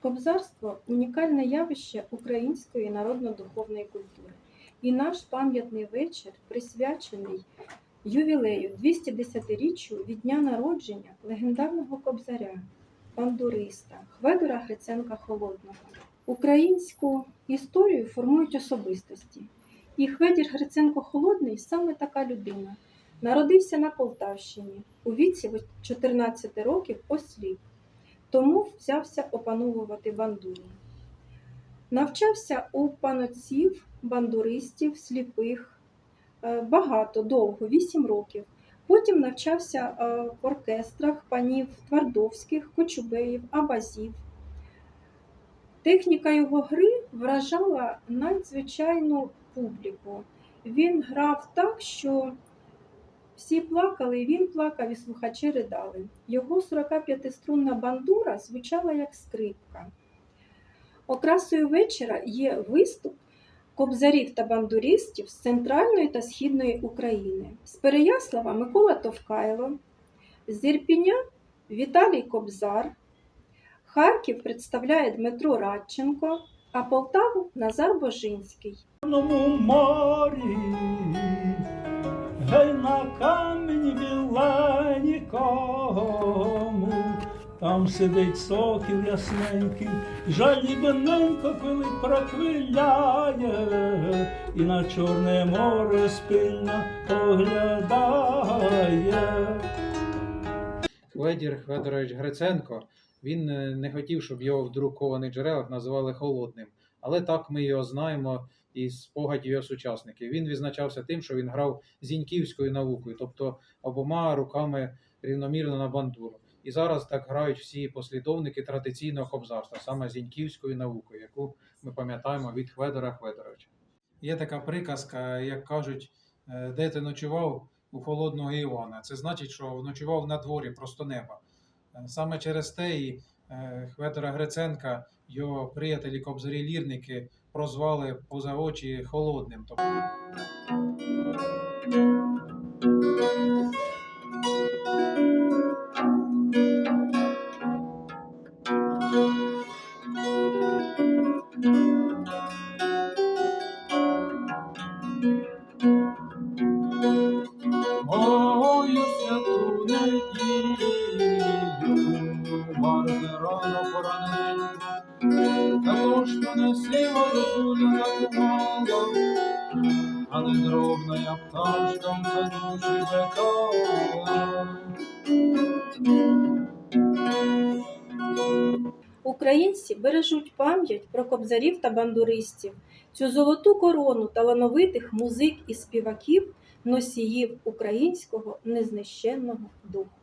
Кобзарство унікальне явище української народно-духовної культури. І наш пам'ятний вечір присвячений ювілею 210-річчю від дня народження легендарного кобзаря, бандуриста Хведора Гриценка Холодного. Українську історію формують особистості. І Хведір Гриценко Холодний саме така людина. Народився на Полтавщині у віці 14 років осліп тому взявся опановувати бандуру. Навчався у панотців, бандуристів, сліпих е, багато, довго, 8 років. Потім навчався е, в оркестрах панів Твардовських, Кочубеїв, Абазів. Техніка його гри вражала надзвичайну публіку. Він грав так, що всі плакали, і він плакав, і слухачі ридали. Його 45-струнна бандура звучала як скрипка. Окрасою вечора є виступ кобзарів та бандуристів з центральної та східної України. З Переяслава Микола Товкайло, з Ірпіня Віталій Кобзар, Харків представляє Дмитро Радченко, а Полтаву Назар Божинський. Чорному морі, гей на камені біленькому, там сидить сокіл ясненький, жалібненько пилить проквиляє, і на Чорне море спільно поглядає. Федір Федорович Гриценко, він е, не хотів, щоб його в друкованих джерелах називали холодним. Але так ми його знаємо із спогадів його сучасників. Він відзначався тим, що він грав зіньківською наукою, тобто обома руками рівномірно на бандуру. І зараз так грають всі послідовники традиційного кобзарства, саме зіньківською наукою, яку ми пам'ятаємо від Хведора Хведоровича. Є така приказка, як кажуть, е, де ти ночував у холодного Івана. Це значить, що ночував на дворі просто неба. Е, Саме через те і е, Хведора Гриценка його приятелі кобзарі лірники прозвали поза очі холодним. Тобто Мою святу неділю, барви рано Також понеси зуля мало, а не дробна я пташкам за душі бетала. Українці бережуть пам'ять про кобзарів та бандуристів, цю золоту корону талановитих музик і співаків, носіїв українського незнищенного духу.